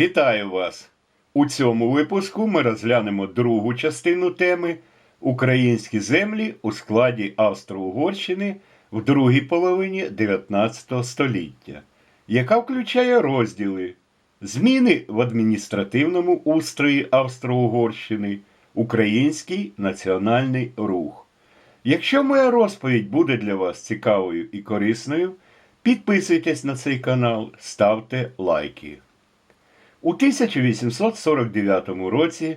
Вітаю вас! У цьому випуску ми розглянемо другу частину теми Українські землі у складі Австро-Угорщини в другій половині 19 століття, яка включає розділи Зміни в адміністративному устрої Австро-Угорщини, Український національний рух. Якщо моя розповідь буде для вас цікавою і корисною, підписуйтесь на цей канал, ставте лайки. У 1849 році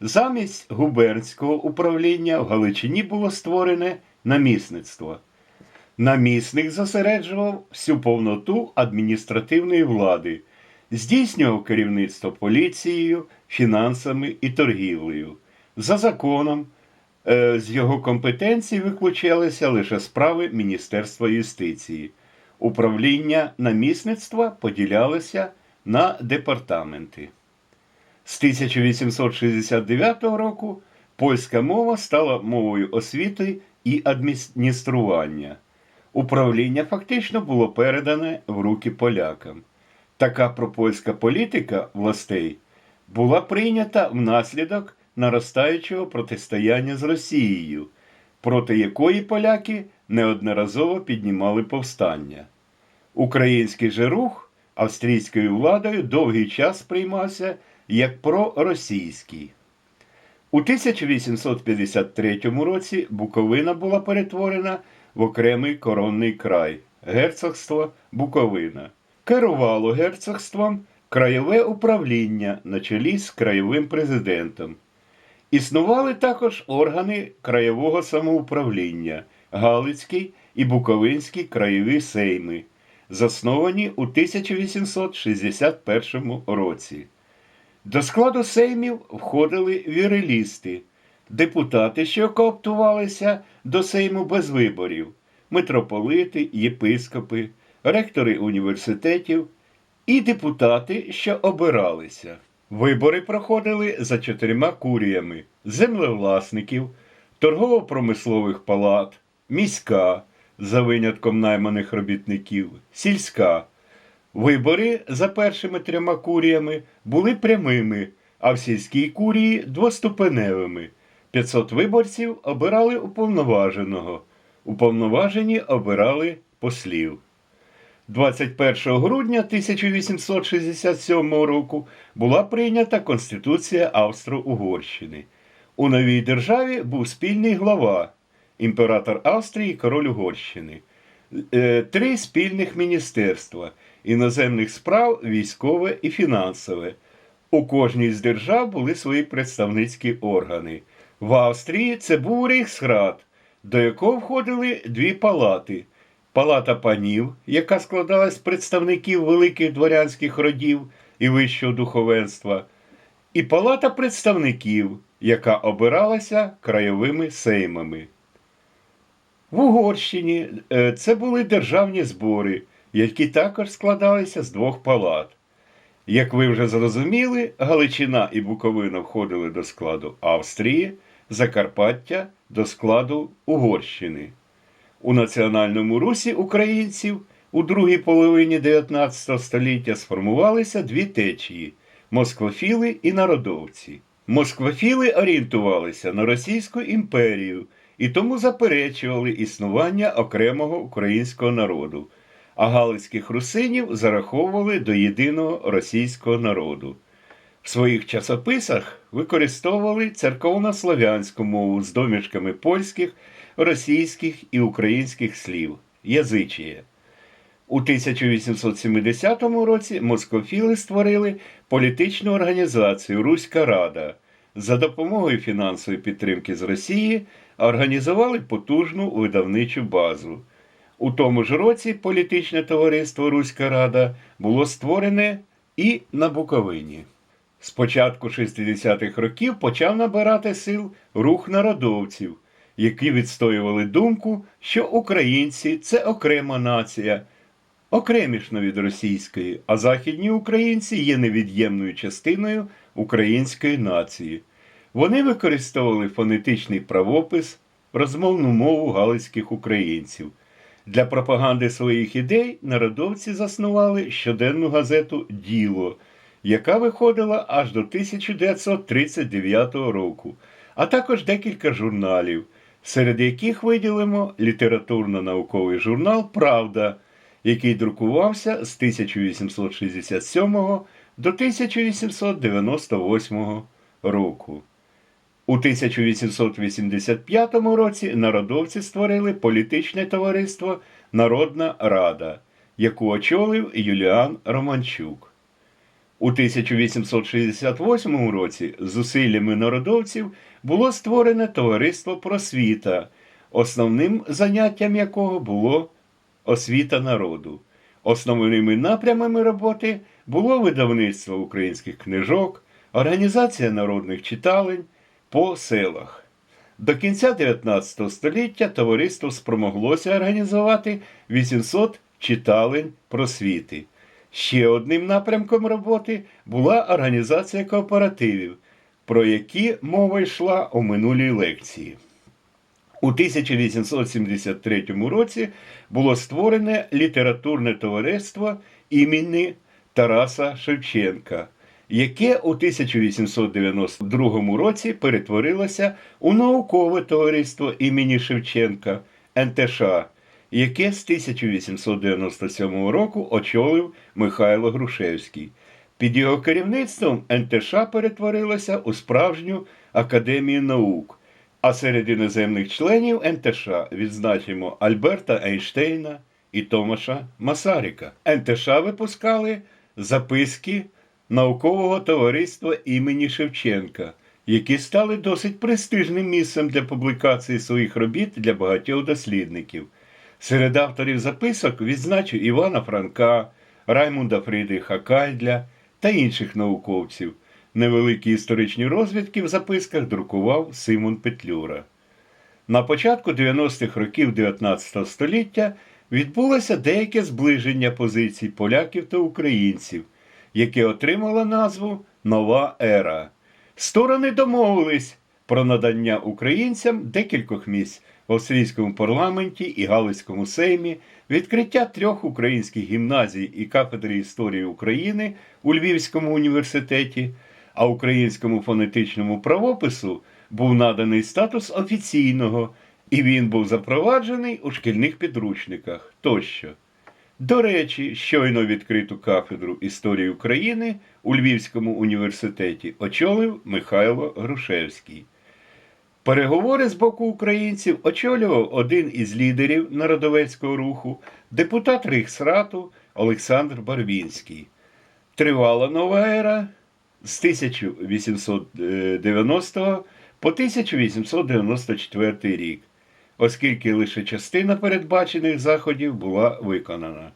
замість губернського управління в Галичині було створене намісництво. Намісник зосереджував всю повноту адміністративної влади, здійснював керівництво поліцією, фінансами і торгівлею. За законом, е, з його компетенції виключалися лише справи Міністерства юстиції. Управління намісництва поділялося на департаменти. З 1869 року польська мова стала мовою освіти і адміністрування. Управління фактично було передане в руки полякам. Така пропольська політика властей була прийнята внаслідок наростаючого протистояння з Росією, проти якої поляки неодноразово піднімали повстання. Український же рух австрійською владою довгий час сприймався як проросійський. У 1853 році Буковина була перетворена в окремий коронний край герцогство Буковина. Керувало герцогством краєве управління на чолі з краєвим президентом. Існували також органи краєвого самоуправління Галицький і Буковинський краєві сейми, засновані у 1861 році. До складу сеймів входили вірелісти, депутати, що кооптувалися до сейму без виборів, митрополити, єпископи, ректори університетів і депутати, що обиралися. Вибори проходили за чотирма куріями землевласників, торгово-промислових палат, міська за винятком найманих робітників, сільська. Вибори за першими трьома куріями були прямими, а в сільській курії двоступеневими. 500 виборців обирали уповноваженого, уповноважені обирали послів. 21 грудня 1867 року була прийнята Конституція Австро-Угорщини. У новій державі був спільний глава, імператор Австрії король Угорщини, Е, три спільних міністерства іноземних справ, військове і фінансове. У кожній з держав були свої представницькі органи. В Австрії це був Рейхсрат, до якого входили дві палати. Палата панів, яка складалась з представників великих дворянських родів і вищого духовенства, і палата представників, яка обиралася краєвими сеймами. В Угорщині е, це були державні збори, які також складалися з двох палат. Як ви вже зрозуміли, Галичина і Буковина входили до складу Австрії, Закарпаття до складу Угорщини. У національному русі українців у другій половині 19 століття сформувалися дві течії москвофіли і народовці. Москвофіли орієнтувалися на Російську імперію і тому заперечували існування окремого українського народу, а галицьких русинів зараховували до єдиного російського народу. В своїх часописах використовували церковно-слов'янську мову з домішками польських, російських і українських слів язичіє. У 1870 році москофіли створили політичну організацію Руська Рада. За допомогою фінансової підтримки з Росії організували потужну видавничу базу. У тому ж році політичне товариство Руська Рада було створене і на Буковині. З початку 60-х років почав набирати сил рух народовців, які відстоювали думку, що українці це окрема нація, окремішно від російської, а західні українці є невід'ємною частиною української нації. Вони використовували фонетичний правопис, розмовну мову галицьких українців. Для пропаганди своїх ідей народовці заснували щоденну газету Діло, яка виходила аж до 1939 року, а також декілька журналів, серед яких виділимо літературно-науковий журнал Правда, який друкувався з 1867 до 1898 року. У 1885 році народовці створили політичне товариство Народна Рада, яку очолив Юліан Романчук. У 1868 році зусиллями народовців було створене товариство просвіта, основним заняттям якого було освіта народу. Основними напрямами роботи було видавництво українських книжок, організація народних читалень по селах. До кінця 19 століття товариство спромоглося організувати 800 читалень просвіти. Ще одним напрямком роботи була організація кооперативів, про які мова йшла у минулій лекції. У 1873 році було створене літературне товариство імені Тараса Шевченка, яке у 1892 році перетворилося у наукове товариство імені Шевченка НТШ, яке з 1897 року очолив Михайло Грушевський. Під його керівництвом НТШ перетворилося у справжню академію наук. А серед іноземних членів НТШ відзначимо Альберта Ейнштейна і Томаша Масаріка. НТШ випускали записки наукового товариства імені Шевченка, які стали досить престижним місцем для публікації своїх робіт для багатьох дослідників. Серед авторів записок відзначу Івана Франка, Раймунда Фрідриха Кайдля та інших науковців. Невеликі історичні розвідки в записках друкував Симон Петлюра. На початку 90-х років 19 століття відбулося деяке зближення позицій поляків та українців, яке отримало назву Нова ера. Сторони домовились про надання українцям декількох місць в австрійському парламенті і Галицькому сеймі, відкриття трьох українських гімназій і кафедри історії України у Львівському університеті, а українському фонетичному правопису був наданий статус офіційного, і він був запроваджений у шкільних підручниках тощо. До речі, щойно відкриту кафедру історії України у Львівському університеті очолив Михайло Грушевський. Переговори з боку українців очолював один із лідерів народовецького руху, депутат Рейхсрату Олександр Барвінський. Тривала нова ера з 1890 по 1894 рік, оскільки лише частина передбачених заходів була виконана.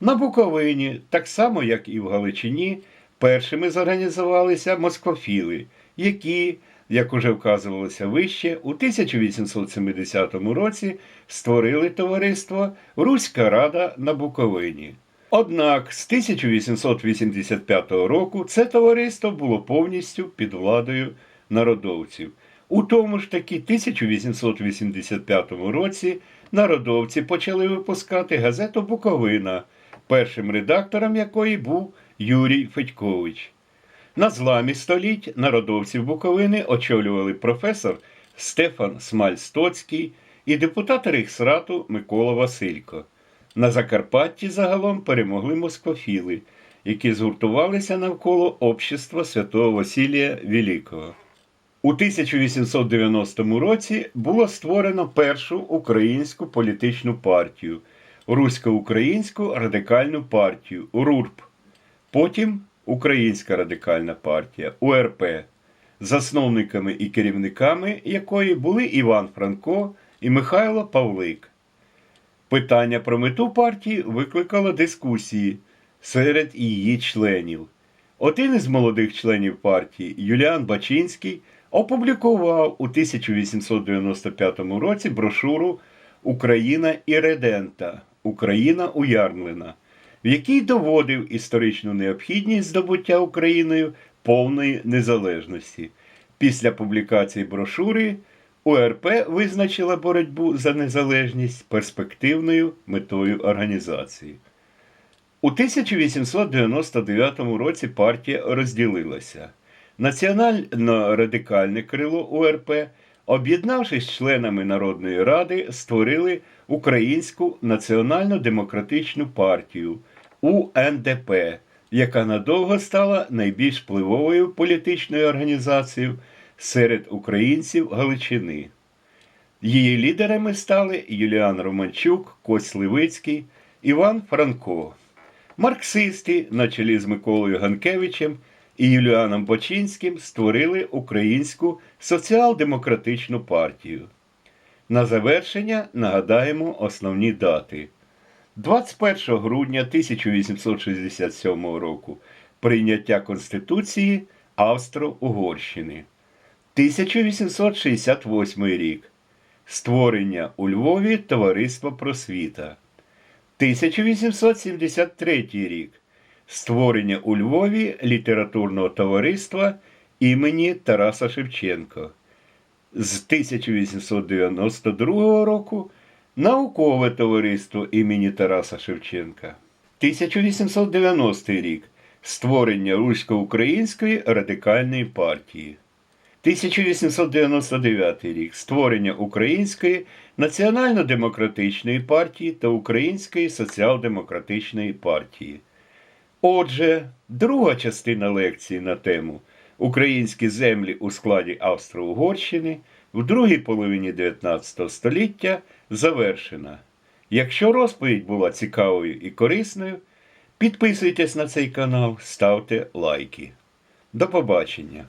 На Буковині, так само як і в Галичині, першими зорганізувалися москофіли, які, як уже вказувалося вище, у 1870 році створили товариство Руська Рада на Буковині. Однак з 1885 року це товариство було повністю під владою народовців. У тому ж таки 1885 році народовці почали випускати газету Буковина, першим редактором якої був Юрій Федькович. На зламі століть народовців Буковини очолювали професор Стефан Смаль-Стоцький і депутат Рейхсрату Микола Василько. На Закарпатті загалом перемогли москофіли, які згуртувалися навколо общества святого Василія Великого. У 1890 році було створено першу українську політичну партію Русько-Українську радикальну партію РУРП. Потім Українська радикальна партія УРП, засновниками і керівниками якої були Іван Франко і Михайло Павлик. Питання про мету партії викликало дискусії серед її членів. Один із молодих членів партії, Юліан Бачинський, опублікував у 1895 році брошуру Україна Іредента Україна уярмлена, в якій доводив історичну необхідність здобуття Україною повної незалежності. Після публікації брошури УРП визначила боротьбу за незалежність перспективною метою організації. У 1899 році партія розділилася. Національно-радикальне крило УРП, об'єднавшись з членами Народної Ради, створили Українську національно-демократичну партію УНДП, яка надовго стала найбільш впливовою політичною організацією серед українців Галичини. Її лідерами стали Юліан Романчук, Кость Левицький, Іван Франко. Марксисти на чолі з Миколою Ганкевичем і Юліаном Бочинським створили Українську соціал-демократичну партію. На завершення нагадаємо основні дати. 21 грудня 1867 року прийняття Конституції Австро-Угорщини. 1868 рік. Створення у Львові Товариства просвіта. 1873 рік. Створення у Львові літературного товариства імені Тараса Шевченка. З 1892 року Наукове товариство імені Тараса Шевченка. 1890 рік. Створення Русько-Української радикальної партії. 1899 рік створення Української національно-демократичної партії та Української соціал-демократичної партії. Отже, друга частина лекції на тему Українські землі у складі Австро-Угорщини в другій половині 19 століття завершена. Якщо розповідь була цікавою і корисною, підписуйтесь на цей канал, ставте лайки. До побачення!